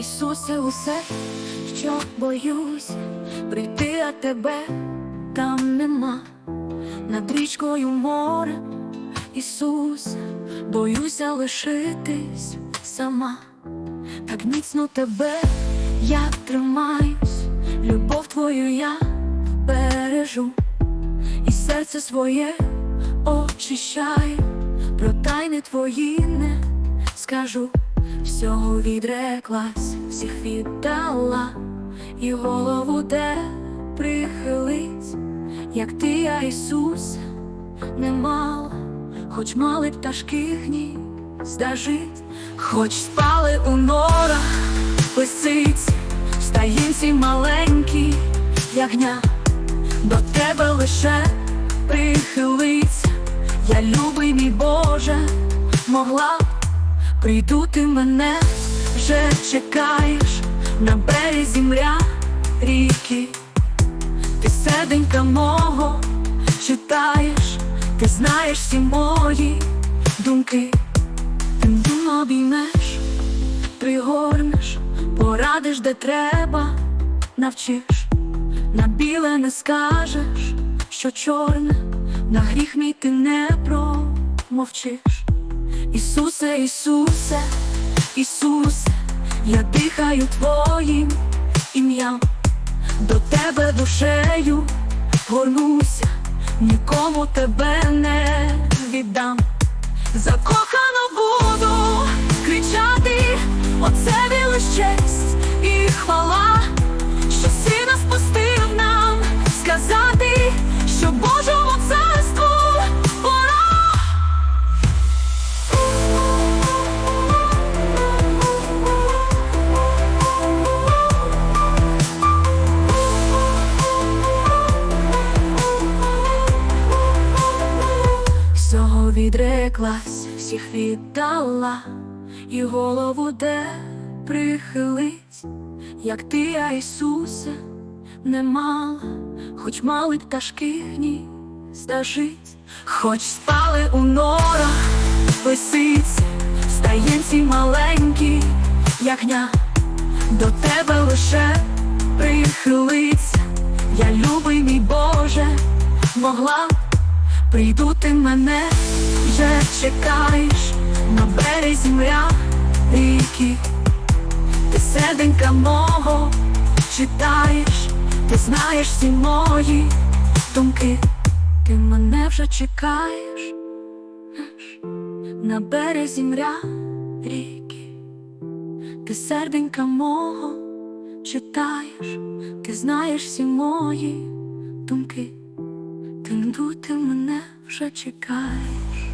Ісусе, усе, що боюсь, прийти, а тебе там нема, над річкою море, Ісус, боюся лишитись сама, так міцно тебе я тримаюсь, любов твою я бережу, і серце своє очищаю, про тайни твої не скажу, всього відреклась, всіх віддала, і голову де прихилить, як ти, я Ісус, не мала, хоч мали пташки гнізда жить, хоч спали у норах лисиці, стаїнці маленькі ягня, до тебе лише прихилиться, я любий мій Боже, могла прийду ти мене вже чекаєш. На березі мря ріки, ти серденька мого читаєш, ти знаєш всі мої думки, ти мене обіймеш, пригорнеш, порадиш, де треба, навчиш, на біле не скажеш, що чорне, на гріх мій ти не промовчиш. Ісусе, Ісусе, Ісусе, я дихаю Твоїм ім'ям, до Тебе душею горнуся, нікому тебе не віддам. Закохано буду відреклась, всіх віддала, і голову де прихилить, як ти, я Ісусе, не мала, хоч мали пташки гнізда жить, хоч спали у норах лисиці, стаєнці маленькі, ягня, до тебе лише прихилиться, я любий мій Боже, могла Прийду ти мене вже чекаєш на березі мря ріки, ти серденька мого читаєш, ти знаєш всі мої думки, ти мене вже чекаєш на березі мря ріки, ти серденька мого читаєш, ти знаєш всі мої думки. Ти йду, ти мене вже чекаєш.